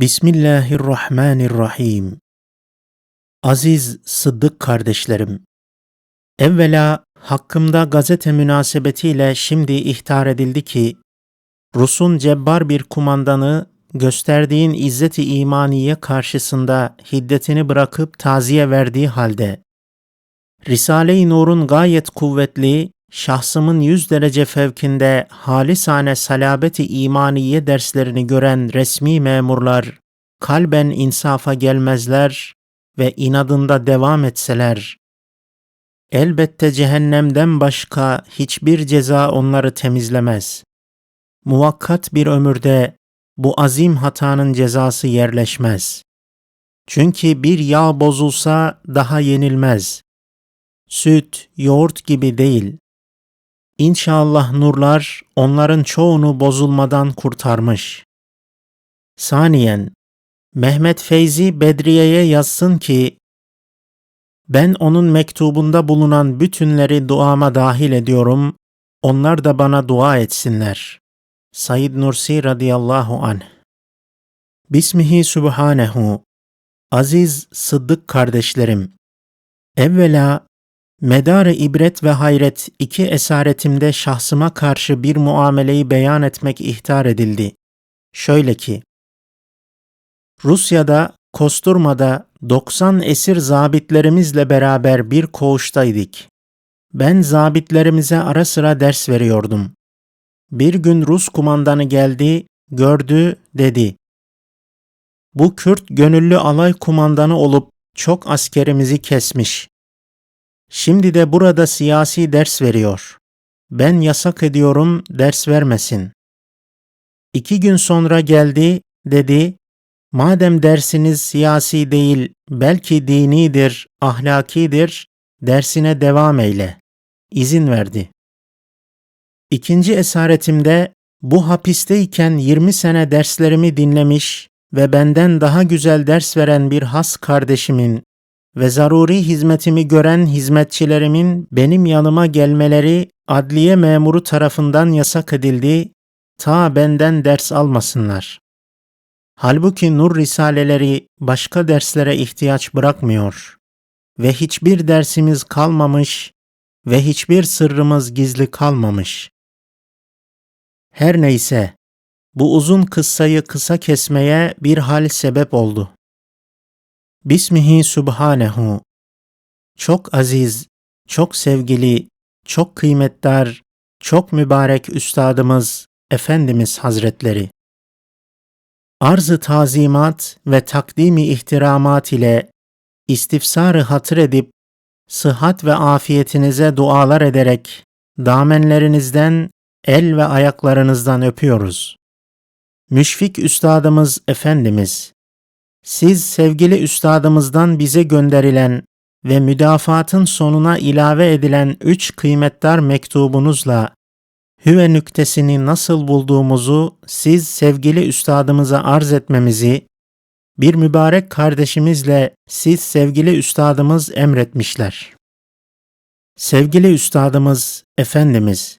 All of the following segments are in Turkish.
Bismillahirrahmanirrahim. Aziz Sıddık kardeşlerim, evvela hakkımda gazete münasebetiyle şimdi ihtar edildi ki, Rus'un cebbar bir kumandanı gösterdiğin izzeti imaniye karşısında hiddetini bırakıp taziye verdiği halde, Risale-i Nur'un gayet kuvvetli, şahsımın yüz derece fevkinde halisane salabeti imaniye derslerini gören resmi memurlar, kalben insafa gelmezler ve inadında devam etseler, elbette cehennemden başka hiçbir ceza onları temizlemez. Muvakkat bir ömürde bu azim hatanın cezası yerleşmez. Çünkü bir yağ bozulsa daha yenilmez. Süt, yoğurt gibi değil. İnşallah nurlar onların çoğunu bozulmadan kurtarmış. Saniyen, Mehmet Feyzi Bedriye'ye yazsın ki, ben onun mektubunda bulunan bütünleri duama dahil ediyorum, onlar da bana dua etsinler. Said Nursi radıyallahu anh Bismihi Subhanehu Aziz Sıddık kardeşlerim, evvela Medarı ibret ve hayret iki esaretimde şahsıma karşı bir muameleyi beyan etmek ihtar edildi. Şöyle ki, Rusya'da, Kosturma'da 90 esir zabitlerimizle beraber bir koğuştaydık. Ben zabitlerimize ara sıra ders veriyordum. Bir gün Rus kumandanı geldi, gördü, dedi. Bu Kürt gönüllü alay kumandanı olup çok askerimizi kesmiş. Şimdi de burada siyasi ders veriyor. Ben yasak ediyorum, ders vermesin. İki gün sonra geldi, dedi, madem dersiniz siyasi değil, belki dinidir, ahlakidir, dersine devam eyle. İzin verdi. İkinci esaretimde bu hapisteyken 20 sene derslerimi dinlemiş ve benden daha güzel ders veren bir has kardeşimin ve zaruri hizmetimi gören hizmetçilerimin benim yanıma gelmeleri adliye memuru tarafından yasak edildi, ta benden ders almasınlar. Halbuki nur risaleleri başka derslere ihtiyaç bırakmıyor ve hiçbir dersimiz kalmamış ve hiçbir sırrımız gizli kalmamış. Her neyse, bu uzun kıssayı kısa kesmeye bir hal sebep oldu. Bismihi Subhanehu Çok aziz, çok sevgili, çok kıymetdar, çok mübarek Üstadımız, Efendimiz Hazretleri. Arz-ı tazimat ve takdimi ihtiramat ile istifsarı hatır edip, sıhhat ve afiyetinize dualar ederek, damenlerinizden, el ve ayaklarınızdan öpüyoruz. Müşfik Üstadımız Efendimiz, siz sevgili üstadımızdan bize gönderilen ve müdafatın sonuna ilave edilen üç kıymetdar mektubunuzla hüve nüktesini nasıl bulduğumuzu siz sevgili üstadımıza arz etmemizi, bir mübarek kardeşimizle siz sevgili üstadımız emretmişler. Sevgili üstadımız, Efendimiz,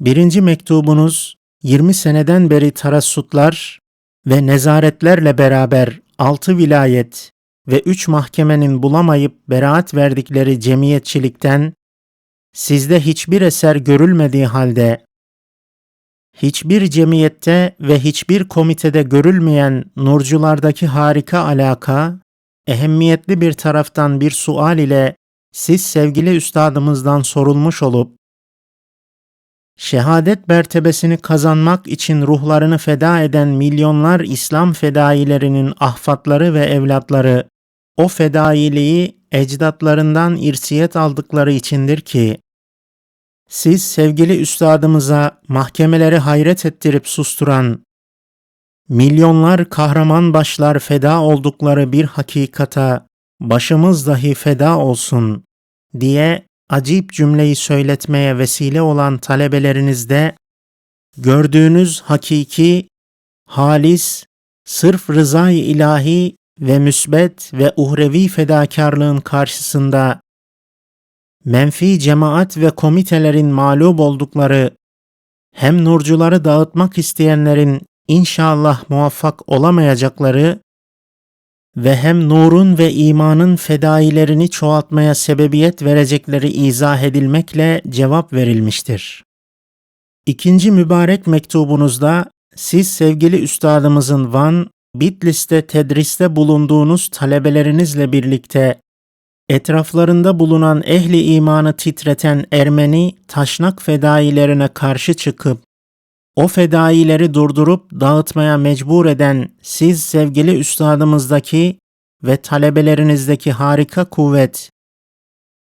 birinci mektubunuz 20 seneden beri tarassutlar ve nezaretlerle beraber altı vilayet ve üç mahkemenin bulamayıp beraat verdikleri cemiyetçilikten sizde hiçbir eser görülmediği halde hiçbir cemiyette ve hiçbir komitede görülmeyen nurculardaki harika alaka, ehemmiyetli bir taraftan bir sual ile siz sevgili üstadımızdan sorulmuş olup, şehadet mertebesini kazanmak için ruhlarını feda eden milyonlar İslam fedailerinin ahfatları ve evlatları o fedailiği ecdatlarından irsiyet aldıkları içindir ki siz sevgili üstadımıza mahkemeleri hayret ettirip susturan milyonlar kahraman başlar feda oldukları bir hakikata başımız dahi feda olsun diye acip cümleyi söyletmeye vesile olan talebelerinizde gördüğünüz hakiki, halis, sırf rızayı ilahi ve müsbet ve uhrevi fedakarlığın karşısında menfi cemaat ve komitelerin mağlup oldukları hem nurcuları dağıtmak isteyenlerin inşallah muvaffak olamayacakları ve hem nurun ve imanın fedailerini çoğaltmaya sebebiyet verecekleri izah edilmekle cevap verilmiştir. İkinci mübarek mektubunuzda siz sevgili üstadımızın Van, Bitlis'te tedriste bulunduğunuz talebelerinizle birlikte etraflarında bulunan ehli imanı titreten Ermeni taşnak fedailerine karşı çıkıp o fedaileri durdurup dağıtmaya mecbur eden siz sevgili üstadımızdaki ve talebelerinizdeki harika kuvvet,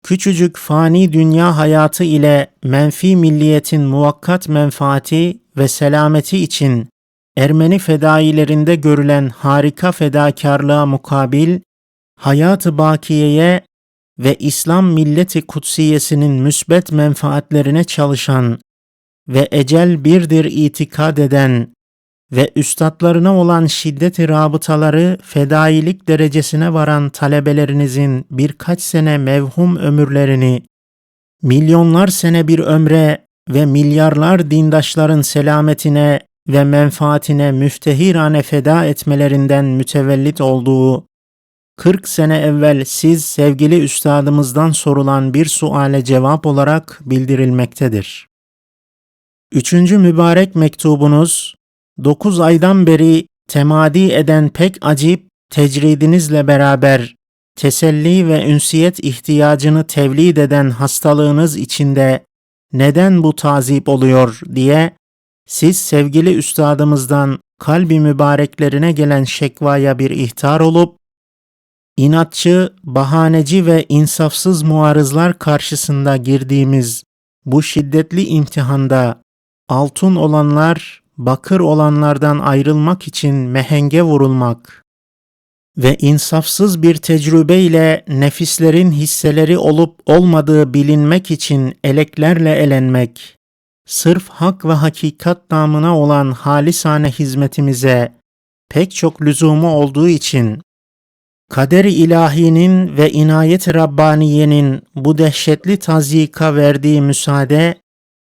küçücük fani dünya hayatı ile menfi milliyetin muvakkat menfaati ve selameti için Ermeni fedailerinde görülen harika fedakarlığa mukabil, hayatı bakiyeye ve İslam milleti kutsiyesinin müsbet menfaatlerine çalışan ve ecel birdir itikad eden ve üstadlarına olan şiddeti rabıtaları fedailik derecesine varan talebelerinizin birkaç sene mevhum ömürlerini, milyonlar sene bir ömre ve milyarlar dindaşların selametine ve menfaatine müftehirane feda etmelerinden mütevellit olduğu 40 sene evvel siz sevgili üstadımızdan sorulan bir suale cevap olarak bildirilmektedir. Üçüncü mübarek mektubunuz, dokuz aydan beri temadi eden pek acip tecridinizle beraber teselli ve ünsiyet ihtiyacını tevlid eden hastalığınız içinde neden bu tazip oluyor diye siz sevgili üstadımızdan kalbi mübareklerine gelen şekvaya bir ihtar olup inatçı, bahaneci ve insafsız muarızlar karşısında girdiğimiz bu şiddetli imtihanda altın olanlar bakır olanlardan ayrılmak için mehenge vurulmak ve insafsız bir tecrübeyle nefislerin hisseleri olup olmadığı bilinmek için eleklerle elenmek, sırf hak ve hakikat namına olan halisane hizmetimize pek çok lüzumu olduğu için kader-i ilahinin ve inayet-i Rabbaniye'nin bu dehşetli tazyika verdiği müsaade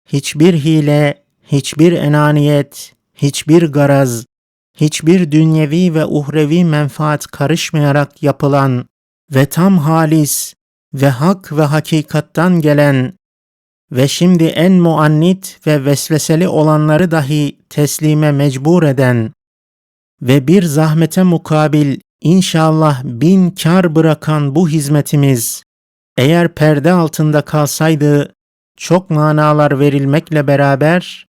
hiçbir hile hiçbir enaniyet, hiçbir garaz, hiçbir dünyevi ve uhrevi menfaat karışmayarak yapılan ve tam halis ve hak ve hakikattan gelen ve şimdi en muannit ve vesveseli olanları dahi teslime mecbur eden ve bir zahmete mukabil inşallah bin kar bırakan bu hizmetimiz eğer perde altında kalsaydı çok manalar verilmekle beraber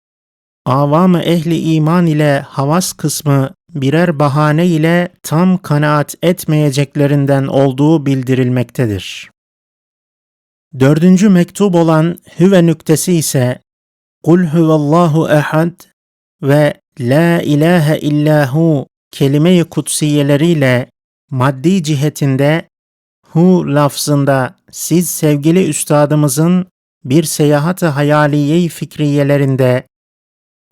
avam ehli iman ile havas kısmı birer bahane ile tam kanaat etmeyeceklerinden olduğu bildirilmektedir. Dördüncü mektup olan hüve nüktesi ise Kul huvallahu ehad ve La ilahe illahu kelime-i kutsiyeleriyle maddi cihetinde hu lafzında siz sevgili üstadımızın bir seyahat-ı hayaliye fikriyelerinde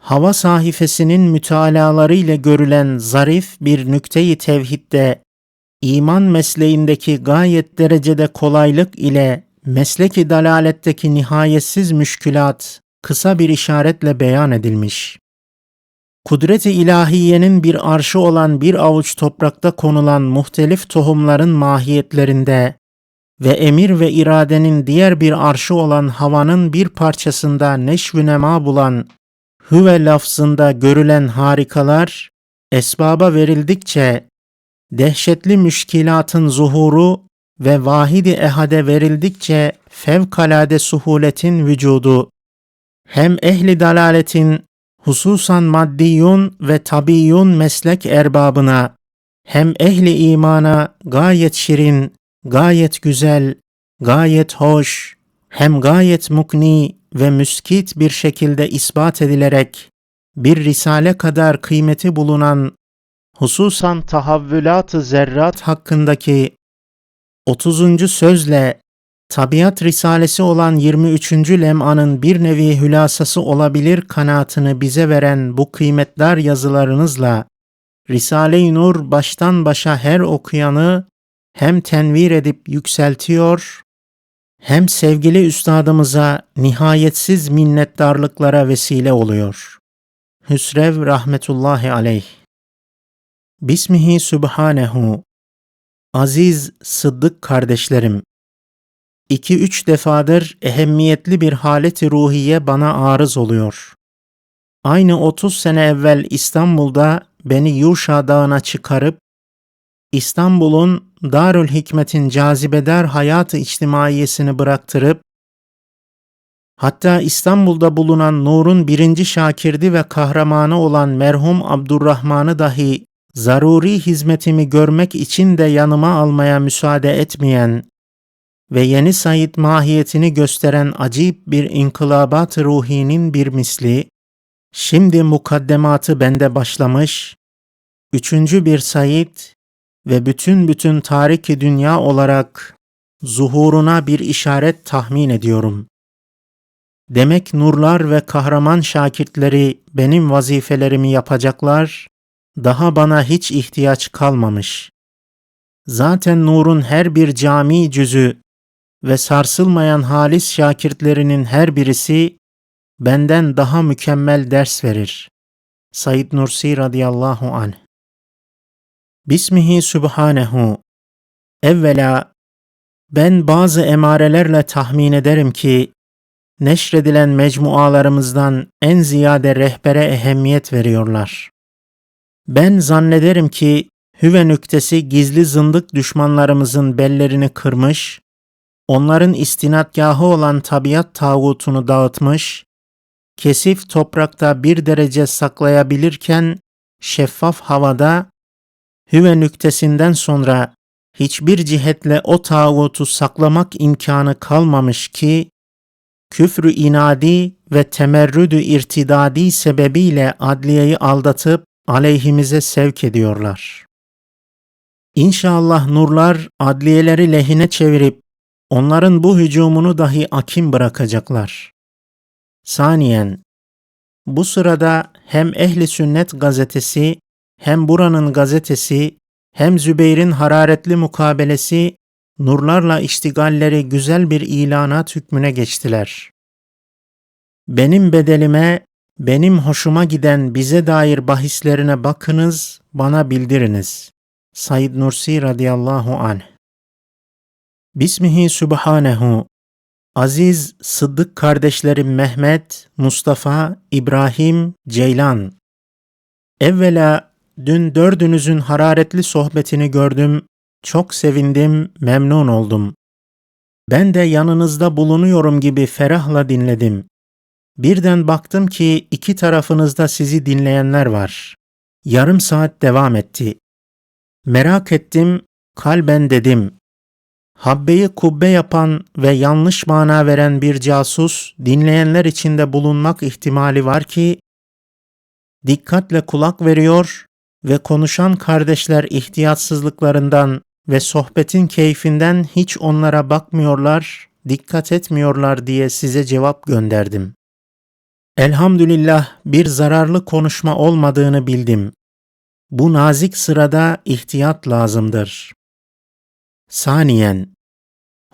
hava sahifesinin mütalaları ile görülen zarif bir nükteyi tevhidde iman mesleğindeki gayet derecede kolaylık ile mesleki dalaletteki nihayetsiz müşkülat kısa bir işaretle beyan edilmiş. Kudret-i ilahiyenin bir arşı olan bir avuç toprakta konulan muhtelif tohumların mahiyetlerinde ve emir ve iradenin diğer bir arşı olan havanın bir parçasında neşvü nema bulan hüve lafzında görülen harikalar esbaba verildikçe dehşetli müşkilatın zuhuru ve vahidi ehade verildikçe fevkalade suhuletin vücudu. Hem ehli dalaletin hususan maddiyun ve tabiyun meslek erbabına hem ehli imana gayet şirin, gayet güzel, gayet hoş, hem gayet mukni ve müskit bir şekilde ispat edilerek bir risale kadar kıymeti bulunan hususan tahavvülat-ı zerrat hakkındaki 30. sözle Tabiat Risalesi olan 23. lem'anın bir nevi hülasası olabilir kanaatını bize veren bu kıymetler yazılarınızla Risale-i Nur baştan başa her okuyanı hem tenvir edip yükseltiyor hem sevgili üstadımıza nihayetsiz minnettarlıklara vesile oluyor. Hüsrev rahmetullahi aleyh. Bismihi Sübhanehu. Aziz Sıddık kardeşlerim. İki üç defadır ehemmiyetli bir haleti ruhiye bana arız oluyor. Aynı 30 sene evvel İstanbul'da beni Yuşa Dağı'na çıkarıp İstanbul'un Darül Hikmet'in cazibedar hayatı içtimaiyesini bıraktırıp hatta İstanbul'da bulunan Nur'un birinci şakirdi ve kahramanı olan merhum Abdurrahman'ı dahi zaruri hizmetimi görmek için de yanıma almaya müsaade etmeyen ve yeni Said mahiyetini gösteren acip bir inkılabat ruhinin bir misli, şimdi mukaddematı bende başlamış, üçüncü bir Said ve bütün bütün tariki dünya olarak zuhuruna bir işaret tahmin ediyorum. Demek nurlar ve kahraman şakirtleri benim vazifelerimi yapacaklar, daha bana hiç ihtiyaç kalmamış. Zaten nurun her bir cami cüzü ve sarsılmayan halis şakirtlerinin her birisi benden daha mükemmel ders verir. Said Nursi radıyallahu anh. Bismihi Sübhanehu. Evvela ben bazı emarelerle tahmin ederim ki neşredilen mecmualarımızdan en ziyade rehbere ehemmiyet veriyorlar. Ben zannederim ki hüve nüktesi gizli zındık düşmanlarımızın bellerini kırmış, onların istinadgahı olan tabiat tağutunu dağıtmış, kesif toprakta bir derece saklayabilirken şeffaf havada hüve nüktesinden sonra hiçbir cihetle o tağutu saklamak imkanı kalmamış ki küfrü inadi ve temerrüdü irtidadi sebebiyle adliyeyi aldatıp aleyhimize sevk ediyorlar. İnşallah nurlar adliyeleri lehine çevirip onların bu hücumunu dahi akim bırakacaklar. Saniyen, bu sırada hem Ehli Sünnet gazetesi hem buranın gazetesi hem Zübeyir'in hararetli mukabelesi nurlarla iştigalleri güzel bir ilanat hükmüne geçtiler. Benim bedelime, benim hoşuma giden bize dair bahislerine bakınız, bana bildiriniz. Said Nursi radıyallahu anh. Bismihi Sübhanehu. Aziz Sıddık kardeşlerim Mehmet, Mustafa, İbrahim, Ceylan. Evvela dün dördünüzün hararetli sohbetini gördüm, çok sevindim, memnun oldum. Ben de yanınızda bulunuyorum gibi ferahla dinledim. Birden baktım ki iki tarafınızda sizi dinleyenler var. Yarım saat devam etti. Merak ettim, kalben dedim. Habbeyi kubbe yapan ve yanlış mana veren bir casus dinleyenler içinde bulunmak ihtimali var ki dikkatle kulak veriyor ve konuşan kardeşler ihtiyatsızlıklarından ve sohbetin keyfinden hiç onlara bakmıyorlar, dikkat etmiyorlar diye size cevap gönderdim. Elhamdülillah bir zararlı konuşma olmadığını bildim. Bu nazik sırada ihtiyat lazımdır. Saniyen,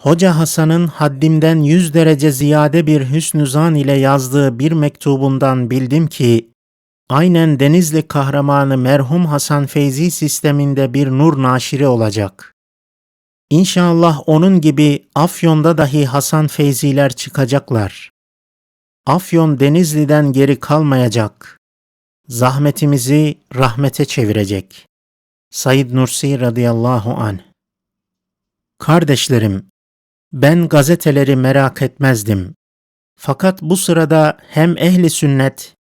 Hoca Hasan'ın haddimden yüz derece ziyade bir hüsnü zan ile yazdığı bir mektubundan bildim ki, aynen Denizli kahramanı merhum Hasan Feyzi sisteminde bir nur naşiri olacak. İnşallah onun gibi Afyon'da dahi Hasan Feyziler çıkacaklar. Afyon Denizli'den geri kalmayacak. Zahmetimizi rahmete çevirecek. Said Nursi radıyallahu anh. Kardeşlerim, ben gazeteleri merak etmezdim. Fakat bu sırada hem ehli sünnet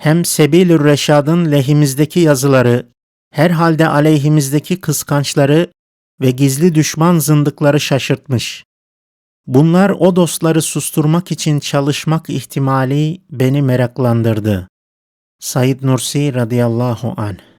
hem Sebilür Reşad'ın lehimizdeki yazıları, herhalde aleyhimizdeki kıskançları ve gizli düşman zındıkları şaşırtmış. Bunlar o dostları susturmak için çalışmak ihtimali beni meraklandırdı. Said Nursi radıyallahu anh